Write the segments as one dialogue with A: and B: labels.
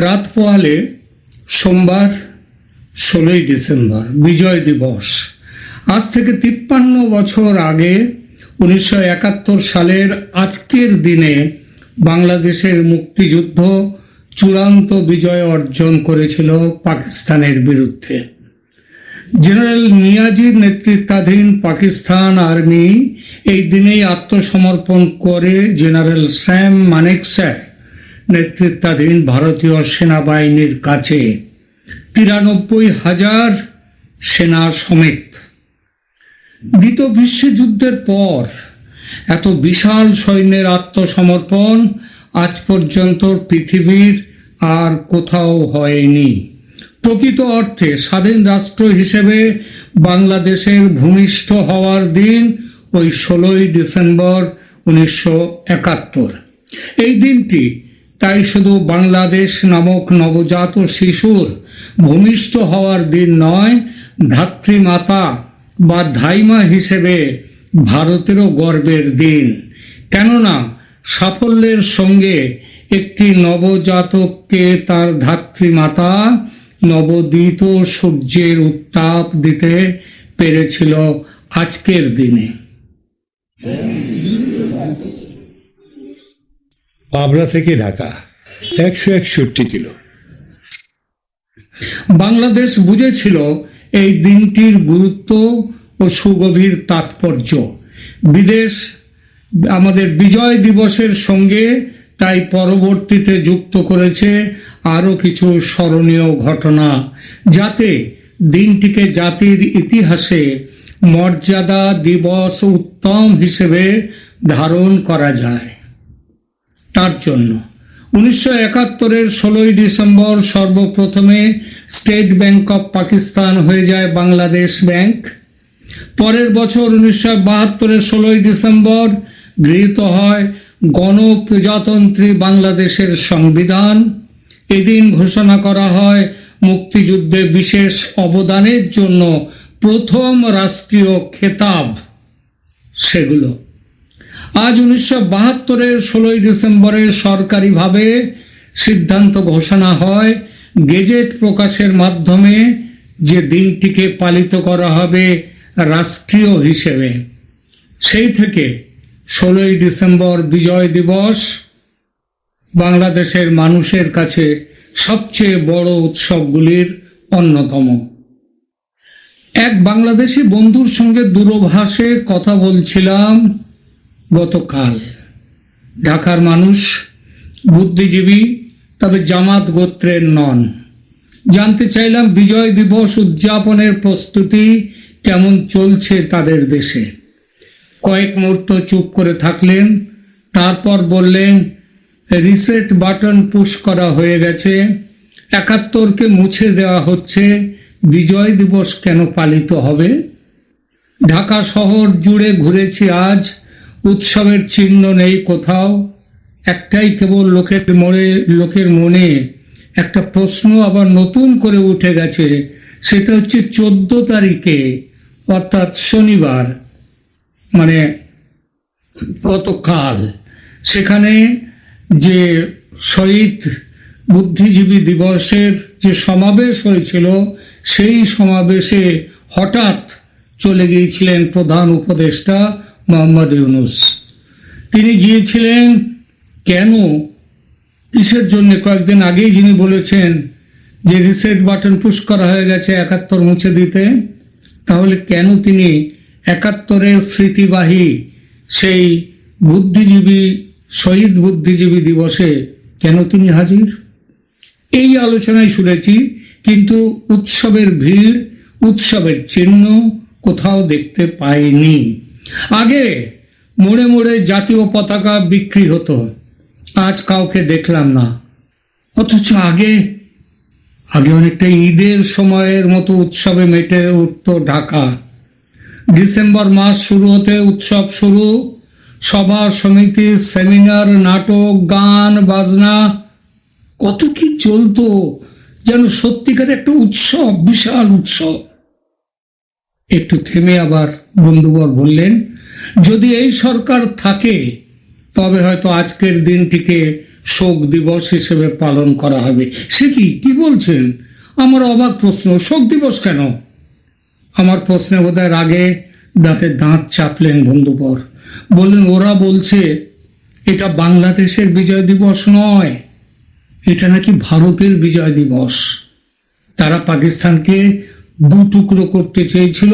A: রাত পোহালে সোমবার ষোলোই ডিসেম্বর, বিজয় দিবস। আজ থেকে তিপ্পান্ন বছর আগে উনিশশো একাত্তর সালের আজকের দিনে বাংলাদেশের মুক্তিযুদ্ধ চূড়ান্ত বিজয় অর্জন করেছিল পাকিস্তানের বিরুদ্ধে। জেনারেল নিয়াজির নেতৃত্বাধীন পাকিস্তান আর্মি এই দিনেই আত্মসমর্পণ করে জেনারেল স্যাম মানেকস্যার নেতৃত্বাধীন ভারতীয় সেনাবাহিনীর কাছে তিরানব্বই হাজার সেনা সমেত। দ্বিতীয় বিশ্বযুদ্ধের পর এত বিশাল সৈন্যের আত্মসমর্পণ আজ পর্যন্ত পৃথিবীর আর কোথাও হয়নি। প্রকৃত অর্থে স্বাধীন রাষ্ট্র হিসেবে বাংলাদেশের ভূমিষ্ঠ হওয়ার দিন ওই ষোলোই ডিসেম্বর উনিশশো একাত্তর। এই দিনটি তাই শুধু বাংলাদেশ নামক নবজাত শিশুর ভূমিষ্ঠ হওয়ার দিন নয় ধাত্রীমাতা বা ধাইমা হিসেবে ভারতেরও গর্বের দিন। কেননা, সাফল্যের সঙ্গে একটি নবজাতককে তার ধাত্রীমাতা নবদিত সূর্যের উত্তাপ দিতে পেরেছিল আজকের দিনে।
B: পাবনা থেকে ঢাকা, একশো একষট্টি কিলো।
A: বাংলাদেশ বুঝেছিল এই দিনটির গুরুত্ব ও সুগভীর তাৎপর্য। বিদেশ, আমাদের বিজয় দিবসের সঙ্গে তাই পরবর্তীতে যুক্ত করেছে আরও কিছু স্মরণীয় ঘটনা, যাতে দিনটিকে জাতির ইতিহাসে মর্যাদা দিবস উত্তম হিসেবে ধারণ করা যায়। তার জন্য। উনিশশো একাত্তরের ষোলোই ডিসেম্বর সর্বপ্রথমে স্টেট ব্যাংক অফ পাকিস্তান হয়ে যায় বাংলাদেশ ব্যাংক। পরের বছর উনিশশো বাহাত্তরের ষোলোই ডিসেম্বর গৃহীত হয় গণপ্রজাতন্ত্রী বাংলাদেশের সংবিধান। এদিন ঘোষণা করা হয় মুক্তিযুদ্ধে বিশেষ অবদানের জন্য প্রথম রাষ্ট্রীয় খেতাব। সেগুলো আজ উনিশশো বাহাত্তরের ষোলোই ডিসেম্বরে সরকারিভাবে সিদ্ধান্ত ঘোষণা হয়, গেজেট প্রকাশের মাধ্যমে যে দিনটিকে পালিত করা হবে রাষ্ট্রীয় হিসেবে। সেই থেকে ষোলোই ডিসেম্বর বিজয় দিবস বাংলাদেশের মানুষের কাছে সবচেয়ে বড় উৎসবগুলির অন্যতম। এক বাংলাদেশি বন্ধুর সঙ্গে দূরভাষে কথা বলছিলাম গতকাল। ঢাকার মানুষ বুদ্ধিজীবী, তবে জামাত গোত্রের নন। জানতে চাইলাম বিজয় দিবস উদযাপনের প্রস্তুতি কেমন চলছে তাদের দেশে। কয়েক মুহূর্ত চুপ করে থাকলেন, তারপর বললেন, রিসেট বাটন পুশ করা হয়ে গেছে। একাত্তরকে মুছে দেওয়া হচ্ছে। বিজয় দিবস কেন পালিত হবে? ঢাকা শহর জুড়ে ঘুরেছি আজ। উৎসবের চিহ্ন নেই কোথাও। একটাই কেবল লোকের মনে লোকের মনে। একটা প্রশ্ন আবার নতুন করে উঠে গেছে। সেটা হচ্ছে চোদ্দ তারিখে, অর্থাৎ শনিবার মানে গতকাল। সেখানে যে শহীদ বুদ্ধিজীবী দিবসের যে সমাবেশ হয়েছিল, সেই সমাবেশে হঠাৎ চলে গিয়েছিলেন প্রধান উপদেষ্টা মোহাম্মদ ইউনুস। তিনি গিয়েছিলেন কেন কিসের জন্য? কয়েকদিন আগেই যিনি বলেছেন যে রিসেট বাটন পুশ করা হয়ে গেছে একাত্তর মুছে দিতে, তাহলে কেন তিনি একাত্তরের স্মৃতিবাহী সেই বুদ্ধিজীবী, শহীদ বুদ্ধিজীবী দিবসে কেন তিনি হাজির? এই আলোচনায় শুনেছি, কিন্তু উৎসবের ভিড়, উৎসবের চিহ্ন কোথাও দেখতে পাইনি। আগে মোড়ে মোড়ে জাতীয় পতাকা বিক্রি হতো। আজ কাউকে দেখলাম না। অথচ আগে আগে অনেকটা ঈদের সময়ের মতো উৎসবে মেটে উঠত ঢাকা। ডিসেম্বর মাস শুরু হতে উৎসব শুরু। সভা, সমিতি, সেমিনার, নাটক, গান, বাজনা, কত কি চলতো, যেন সত্যিকার একটা উৎসব, বিশাল উৎসব। একটু থেমে আবার বন্ধুবর বললেন, যদি এই সরকার থাকে, তবে হয়তো আজকের দিনটিকে শোক দিবস হিসেবে পালন করা হবে। সে কি? কি বলছেন? আমার অবাক প্রশ্ন। শোক দিবস কেন? আমার প্রশ্নে বোধহয় রাগে দাঁতে দাঁত চাপলেন বন্ধুপর। বললেন, ওরা বলছে, এটা বাংলাদেশের বিজয় দিবস নয়, এটা নাকি ভারতের বিজয় দিবস। তারা পাকিস্তানকে দু টুকরো করতে চেয়েছিল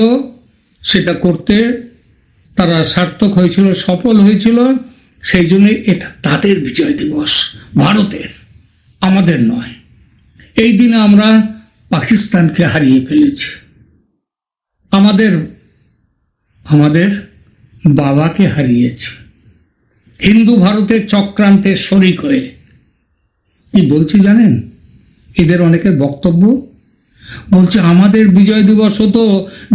A: সেটা করতে তারা সার্থক হয়েছিল, সফল হয়েছিল। সেই জন্য এটা তাদের বিজয় দিবস, ভারতের, আমাদের নয়। এই দিনে আমরা পাকিস্তানকে হারিয়ে ফেলেছি। আমাদের আমাদের বাবাকে হারিয়েছি। হিন্দু ভারতের চক্রান্তের শরিক হয়ে। কি বলছি জানেন? এদের অনেকের বক্তব্য বলছে, আমাদের বিজয় দিবস হতো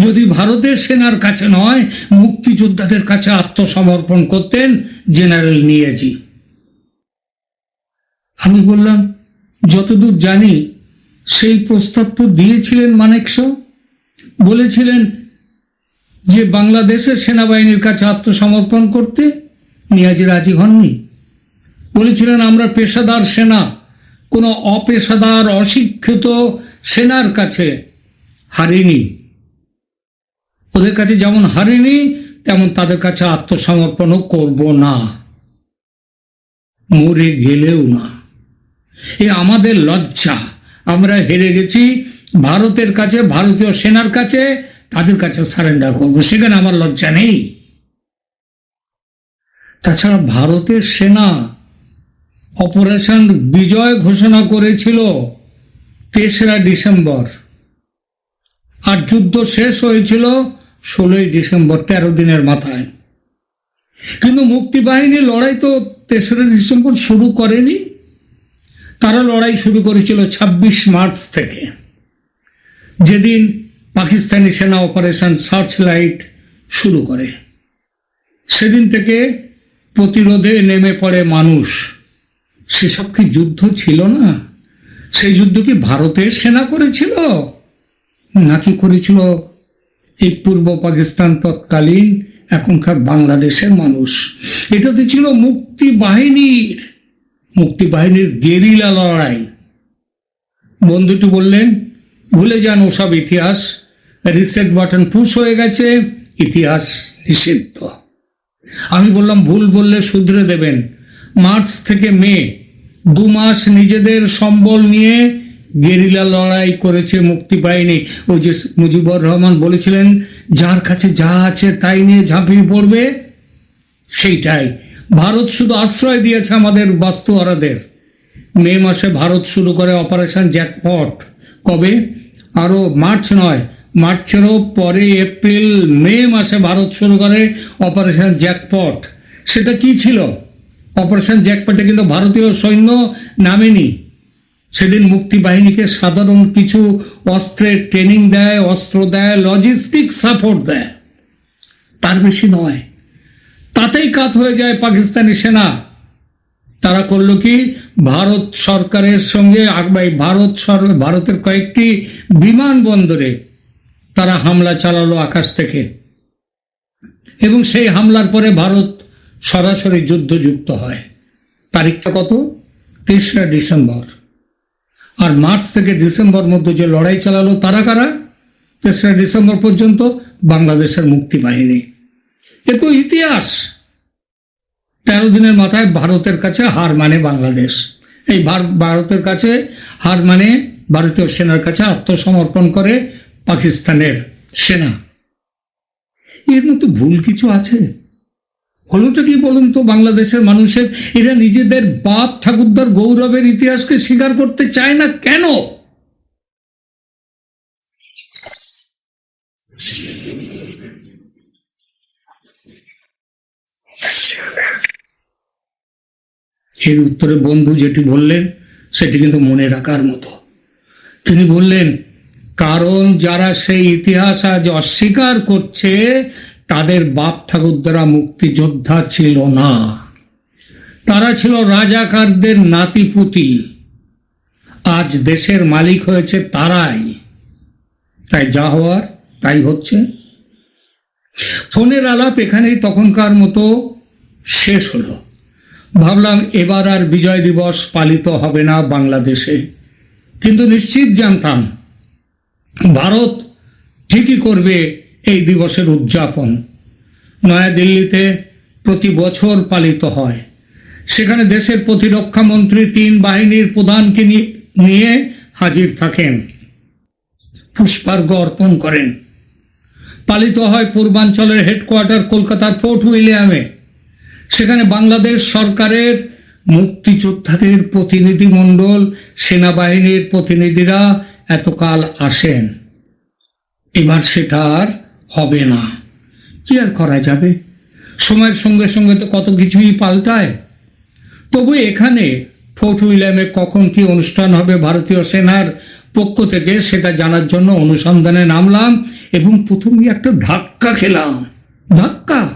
A: যদি ভারতের সেনার কাছে নয়, মুক্তিযোদ্ধাদের কাছে আত্মসমর্পণ করতেন জেনারেল নিয়াজি। আমি বললাম, যতদূর জানি, সেই প্রস্তাব তো দিয়েছিলেন মানেকশ বলেছিলেন যে বাংলাদেশের সেনাবাহিনীর কাছে আত্মসমর্পণ করতে নিয়াজি রাজি হননি। বলেছিলেন, আমরা পেশাদার সেনা, কোনো অপেশাদার, অশিক্ষিত সেনার কাছে হারিনি। ওদের কাছে যেমন হারিনি, তেমন তাদের কাছে আত্মসমর্পণও করব না। মরে গেলেও না। এ আমাদের লজ্জা। আমরা হেরে গেছি ভারতের কাছে, ভারতীয় সেনার কাছে, তাদের কাছে সারেন্ডার করব। সেখানে আমার লজ্জা নেই। তাছাড়া ভারতের সেনা অপারেশন বিজয় ঘোষণা করেছিল। তেসরা ডিসেম্বর। আর যুদ্ধ শেষ হয়েছিল ষোলোই ডিসেম্বর, তেরো দিনের মাথায়। কিন্তু মুক্তিবাহিনী লড়াই তো তেসরা ডিসেম্বর শুরু করেনি। তারা লড়াই শুরু করেছিল ২৬ মার্চ থেকে। যেদিন পাকিস্তানি সেনা অপারেশন সার্চ লাইট শুরু করে। সেদিন থেকে প্রতিরোধে নেমে পড়ে মানুষ। সেসব কি যুদ্ধ ছিল না? সেই যুদ্ধ কি ভারতের সেনা করেছিল? নাকি করেছিল এই পূর্ব পাকিস্তান তৎকালীন এখনকার বাংলাদেশের মানুষ? এটাতে ছিল মুক্তি বাহিনীর মুক্তি বাহিনীর গেরিলা লড়াই। বন্ধুটি বললেন, ভুলে যান ওসব ইতিহাস, রিসেট বাটন পুশ হয়ে গেছে, ইতিহাস নিষিদ্ধ। আমি বললাম, ভুল বললে শুধরে দেবেন। মার্চ থেকে মে দু মাস নিজেদের সম্বল নিয়ে গেরিলা লড়াই করেছে মুক্তি পায়নি। ওই যে মুজিবুর রহমান বলেছিলেন, যার কাছে যা আছে তাই নিয়ে ঝাঁপিয়ে পড়বে, সেইটাই। ভারত শুধু আশ্রয় দিয়েছে আমাদের বাস্তুহারাদের। মে মাসে ভারত শুরু করে অপারেশন জ্যাকপট। কবে? আরও মার্চ নয়, মার্চেরও পরে এপ্রিল মে মাসে ভারত শুরু করে অপারেশন জ্যাকপট। সেটা কি ছিল? অপারেশন জ্যাকপটে কিন্তু ভারতীয় সৈন্য নামেনি। সেদিন মুক্তি বাহিনীকে সাধারণ কিছু অস্ত্রের ট্রেনিং দেয়, অস্ত্র দেয় লজিস্টিক সাপোর্ট দেয়। তার বেশি নয়। তাতেই কাত হয়ে যায় পাকিস্তানি সেনা। তারা করল কি? ভারত সরকারের সঙ্গে ভারত ভারতের কয়েকটি বিমানবন্দরে তারা হামলা চালালো আকাশ থেকে। এবং সেই হামলার পরে ভারত সরাসরি যুদ্ধ যুক্ত হয়। তারিখটা কত? তেসরা ডিসেম্বর। আর মার্চ থেকে ডিসেম্বর মধ্যে যে লড়াই চালালো তারা কারা? তেসরা ডিসেম্বর পর্যন্ত বাংলাদেশের মুক্তি বাহিনী এ তো ইতিহাস। তেরো দিনের মাথায় ভারতের কাছে হার মানে বাংলাদেশ। এই ভারতের কাছে হার মানে ভারতীয় সেনার কাছে আত্মসমর্পণ করে পাকিস্তানের সেনা। এর মধ্যে ভুল কিছু আছে? হলোটা কি বলুন তো? বাংলাদেশের মানুষের, এরা নিজেদের বাপ ঠাকুরদার গৌরবের ইতিহাসকে স্বীকার করতে চায় না কেন? এর উত্তরে বন্ধু যেটি বললেন, সেটি কিন্তু মনে রাখার মতো। তিনি বললেন, কারণ যারা সেই ইতিহাস আজ অস্বীকার করছে তাদের বাপ ঠাকুরদারা মুক্তিযোদ্ধা ছিল না। তারা ছিল রাজাকারদের নাতিপুতি। আজ দেশের মালিক হয়েছে তারাই। তাই যা হওয়ার, তাই হচ্ছে। ফোনের আলাপ এখানেই তখনকার মতো শেষ হলো। ভাবলাম এবার আর বিজয় দিবস পালিত হবে না বাংলাদেশে। কিন্তু নিশ্চিত জানতাম, ভারত ঠিকই করবে এই দিবসের উদযাপন। নয়াদিল্লিতে প্রতি বছর পালিত হয়। সেখানে দেশের প্রতিরক্ষা মন্ত্রী তিন বাহিনীর প্রধানকে নিয়ে- হাজির থাকেন। পুষ্পার্ঘ অর্পণ করেন। পালিত হয় পূর্বাঞ্চলের হেডকোয়ার্টার কলকাতার ফোর্ট উইলিয়ামে। সেখানে বাংলাদেশ সরকারের মুক্তিযোদ্ধাদের প্রতিনিধি মণ্ডল, সেনাবাহিনীর প্রতিনিধিরা এতকাল আসেন। এবার সেটা আর হবে না। কি আর করা যাবে? সময়ের সঙ্গে সঙ্গে তো কত কিছুই পাল্টায়। তবু এখানে ফোর্ট উইলিয়ামে কখন কি অনুষ্ঠান হবে ভারতীয় সেনার পক্ষ থেকে সেটা জানার জন্য অনুসন্ধানে নামলাম এবং প্রথমেই একটা ধাক্কা খেলাম। ধাক্কা?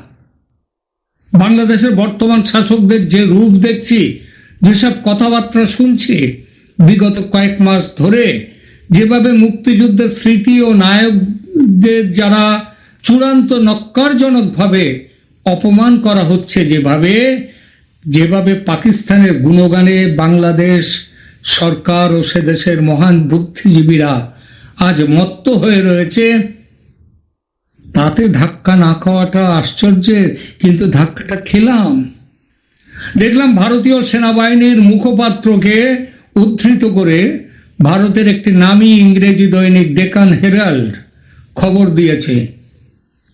A: বাংলাদেশের বর্তমান শাসকদের যে রূপ দেখছি, যেসব কথাবার্তা শুনছি, বিগত কয়েক মাস ধরে যেভাবে মুক্তিযুদ্ধের স্মৃতি ও নায়কদের যারা চূড়ান্ত নক্কারজনকভাবে অপমান করা হচ্ছে যেভাবে যেভাবে পাকিস্তানের গুণগানে বাংলাদেশ সরকার ও সে দেশের মহান বুদ্ধিজীবীরা আজ মত্ত হয়ে রয়েছে, তাতে ধাক্কা না খাওয়াটা আশ্চর্যের, কিন্তু ধাক্কাটা খেলাম। দেখলাম ভারতীয় সেনাবাহিনীর মুখপাত্রকে উদ্ধৃত করে ভারতের একটি নামী ইংরেজি দৈনিক ডেকান হেরাল্ড খবর দিয়েছে।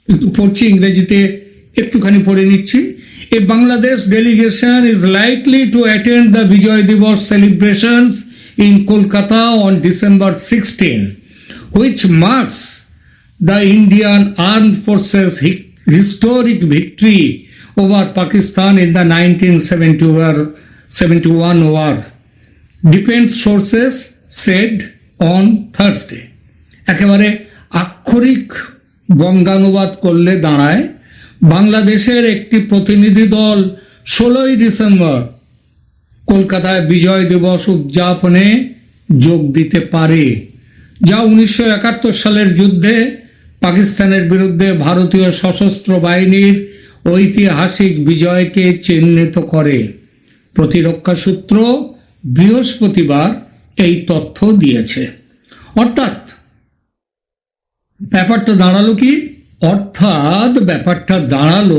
A: একটু পড়ছি ইংরেজিতে, একটুখানি পড়ে নিচ্ছি। A Bangladesh delegation is likely to attend the Vijay Diwas celebrations in Kolkata on December sixteen which marks the Indian arm forces Indian Armed Forces hi- historic the over Pakistan in the 1971 war. Defense sources said on Thursday একেবারে আক্ষরিক বঙ্গানুবাদ করলে দাঁড়ায়, বাংলাদেশের একটি প্রতিনিধি দল ষোলোই December কলকাতায় বিজয় দিবস উদযাপনে যোগ দিতে পারে, যা উনিশশো একাত্তর সালের যুদ্ধে পাকিস্তানের বিরুদ্ধে ভারতীয় সশস্ত্র বাহিনীর ঐতিহাসিক বিজয়কে চিহ্নিত করে। প্রতিরক্ষা সূত্র বৃহস্পতিবার এই তথ্য দিয়েছে। অর্থাৎ ব্যাপারটা দাঁড়াল কি? অর্থাৎ ব্যাপারটা দাঁড়াল,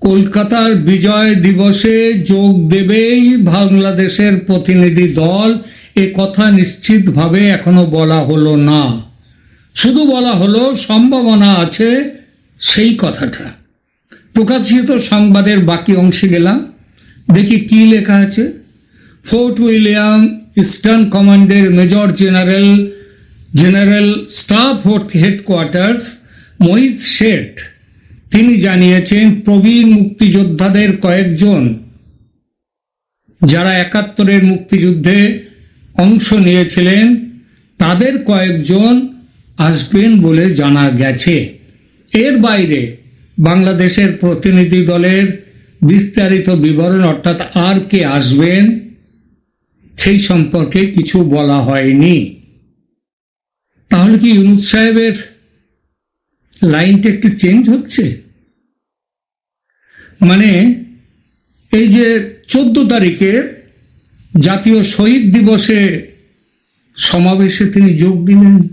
A: কলকাতার বিজয় দিবসে যোগ দেবেই বাংলাদেশের প্রতিনিধি দল। এ কথা নিশ্চিতভাবে এখনও বলা হলো না। শুধু বলা হলো, সম্ভাবনা আছে সেই কথাটা। প্রকাশিত সংবাদের বাকি অংশে গেলাম। দেখি কি লেখা আছে। ফোর্ট উইলিয়াম ইস্টার্ন কমান্ডের major general general staff headquarters Mohit Sheth তিনি জানিয়েছেন প্রবীণ মুক্তিযোদ্ধাদের কয়েকজন যারা একাত্তরের মুক্তিযুদ্ধে অংশ নিয়েছিলেন, তাদের কয়েকজন আসবেন বলে জানা গেছে। এর বাইরে বাংলাদেশের প্রতিনিধি দলের বিস্তারিত বিবরণ অর্থাৎ আর কে আসবেন, সেই সম্পর্কে কিছু বলা হয়নি। তাহলে কি ইউনুস সাহেবের লাইনটা একটু চেঞ্জ হচ্ছে? মানে এই যে চোদ্দ তারিখে জাতীয় শহীদ দিবসে সমাবেশে তিনি যোগ দিলেন।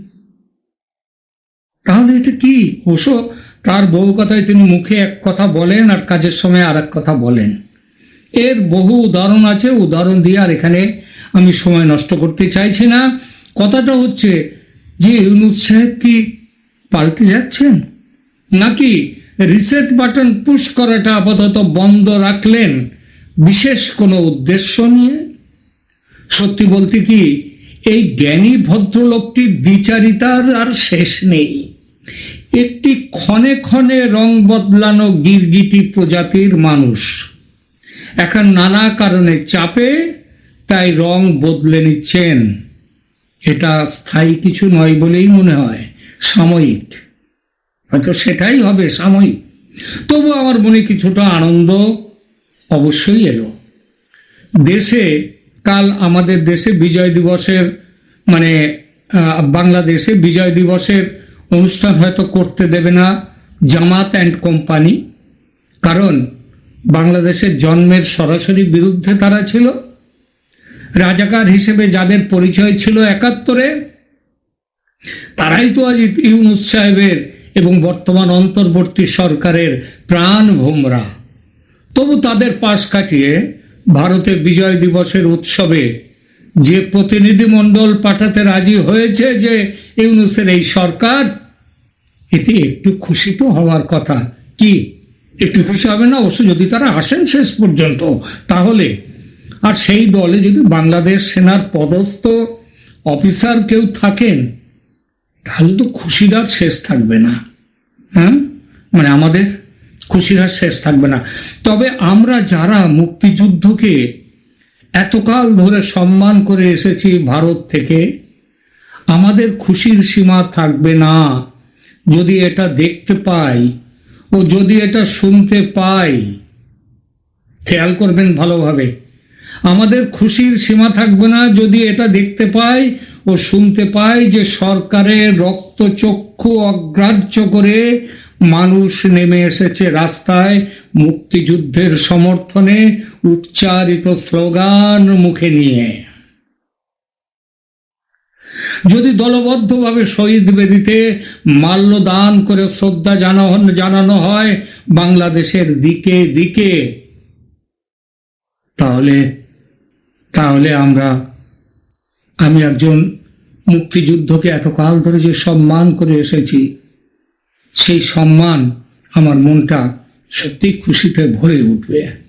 A: তাহলে এটা কি? অবশ্য তার বহু কথায় তিনি মুখে এক কথা বলেন আর কাজের সময় আর এক কথা বলেন। এর বহু উদাহরণ আছে। উদাহরণ দিয়ে আর এখানে আমি সময় নষ্ট করতে চাইছি না। কথাটা হচ্ছে যে ইউনুস সাহেব কি পাল্টে যাচ্ছেন? নাকি রিসেট বাটন পুশ করাটা আপাতত বন্ধ রাখলেন বিশেষ কোনো উদ্দেশ্য নিয়ে? সত্যি বলতে কি এই জ্ঞানী ভদ্রলোকটির দ্বিচারিতার আর শেষ নেই। একটি ক্ষণে ক্ষণে রং বদলানো গিরগিটি প্রজাতির মানুষ। এখন নানা কারণে চাপে তাই রং বদলে নিচ্ছেন। এটা স্থায়ী কিছু নয় বলেই মনে হয়। সাময়িক। হয়তো সেটাই হবে সাময়িক। তবু আমার মনে কিছুটা আনন্দ অবশ্যই এলো। দেশে কাল আমাদের দেশে বিজয় দিবসের মানে বাংলাদেশে বিজয় দিবসের অনুষ্ঠান হয়তো করতে দেবে না জামাত অ্যান্ড কোম্পানি। কারণ বাংলাদেশের জন্মের সরাসরি বিরুদ্ধে তারা ছিল। রাজাকার হিসেবে যাদের পরিচয় ছিল একাত্তরে, তারাই তো আজ ইউনুস সাহেবের এবং বর্তমান অন্তর্বর্তী সরকারের প্রাণ ভোমরা। তবু তাদের পাশ কাটিয়ে ভারতে বিজয় দিবসের উৎসবে যে প্রতিনিধি মণ্ডল পাঠাতে রাজি হয়েছে যে ইউনুসের এই সরকার, এতে একটু খুশি তো হওয়ার কথা। কি? একটু খুশি হবে না? অবশ্য যদি তারা আসেন শেষ পর্যন্ত, তাহলে আর সেই দলে যদি বাংলাদেশ সেনার পদস্থ অফিসার কেউ থাকেন, তাহলে তো খুশির শেষ থাকবে না। হ্যাঁ? মানে আমাদের খুশির শেষ থাকবে না। তবে আমরা যারা মুক্তিযুদ্ধকে এতকাল ধরে সম্মান করে এসেছি ভারত থেকে, আমাদের খুশির সীমা থাকবে না। যদি এটা দেখতে পাই ও যদি এটা শুনতে পাই, খেয়াল করবেন ভালোভাবে। আমাদের খুশির সীমা থাকবে না যদি এটা দেখতে পাই ও শুনতে পাই যে সরকারের রক্তচক্ষু অগ্রাহ্য করে মানুষ নেমে এসেছে রাস্তায় মুক্তিযুদ্ধের সমর্থনে উচ্চারিত স্লোগান মুখে নিয়ে। যদি দলবদ্ধভাবে শহীদ বেদিতে মাল্যদান করে শ্রদ্ধা জানানো জানানো হয় বাংলাদেশের দিকে দিকে, তাহলে তাহলে আমরা, আমি একজন মুক্তিযুদ্ধকে এতকাল ধরে যে সম্মান করে এসেছি, সেই সম্মান আমার মনটা সত্যি খুশিতে ভরে উঠবে।